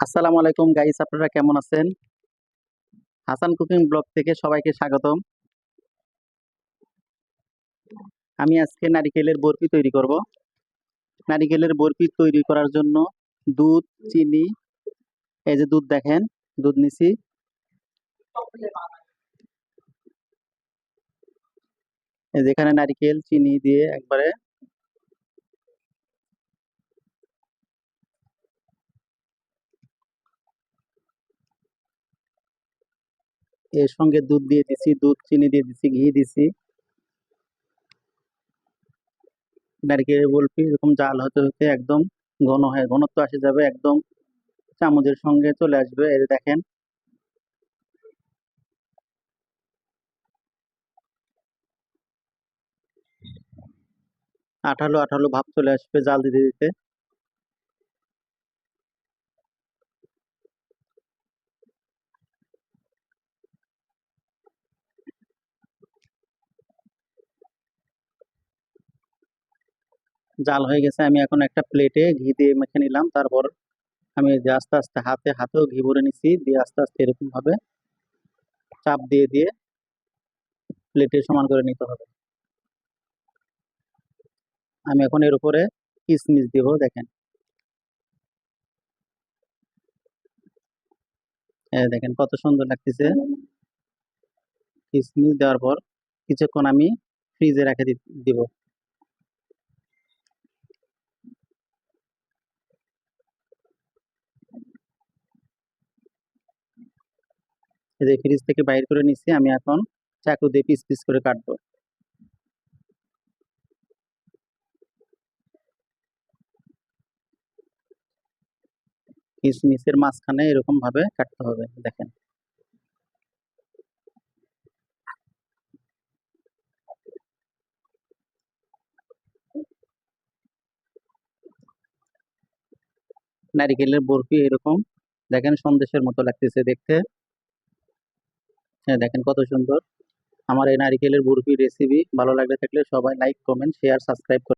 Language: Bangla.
আসসালামু আলাইকুম গাইস, আপনারা কেমন আছেন? হাসান কুকিং ব্লগ থেকে সবাইকে স্বাগতম। আমি আজকে নারিকেলের বরফি তৈরি করব। নারিকেলের বরফি তৈরি করার জন্য দুধ, চিনি, এই যে দুধ দেখেন, দুধ নিছি। যেখানে নারিকেল, চিনি দিয়ে একবারে এর সঙ্গে দুধ দিয়ে দিছি, দুধ, চিনি দিয়ে দিছি, ঘি দিছি। নারকেলের বরফি, এরকম জাল হতে হতে একদম ঘন হয়ে, ঘনত্ব আসে যাবে একদম চামচের সঙ্গে চলে আসবে, এই দেখেন। আঠালো আঠালো ভাব চলে আসবে জাল দিতে দিতে। জাল হয়ে গেছে। আমি এখন একটা প্লেটে ঘি দিয়ে মেখে নিলাম। তারপর আমি যে আস্তে আস্তে হাতে, হাতেও ঘি ভরে নিছি। দিয়ে আস্তে আস্তে এরকম ভাবে চাপ দিয়ে দিয়ে প্লেটে সমান করে নিতে হবে। আমি এখন এর উপরে কিসমিস দিব, দেখেন। হ্যাঁ দেখেন কত সুন্দর লাগতেছে। কিসমিস দেওয়ার পর কিছুক্ষণ আমি ফ্রিজে রেখে দিব। এই যে ফ্রিজ থেকে বাইর করে নিচ্ছি আমি এখন চাকু দিয়ে পিস পিস করে কাটবো। কিশমিশের মাঝখানে এরকম ভাবে কাটতে হবে, দেখেন। নারিকেলের বরফি এরকম, দেখেন সন্দেশের মতো লাগতেছে দেখতে। হ্যাঁ দেখেন কত সুন্দর। আমার এই নারিকেলের বরফি রেসিপি ভালো লাগলে থাকলে সবাই লাইক কমেন্ট শেয়ার সাবস্ক্রাইব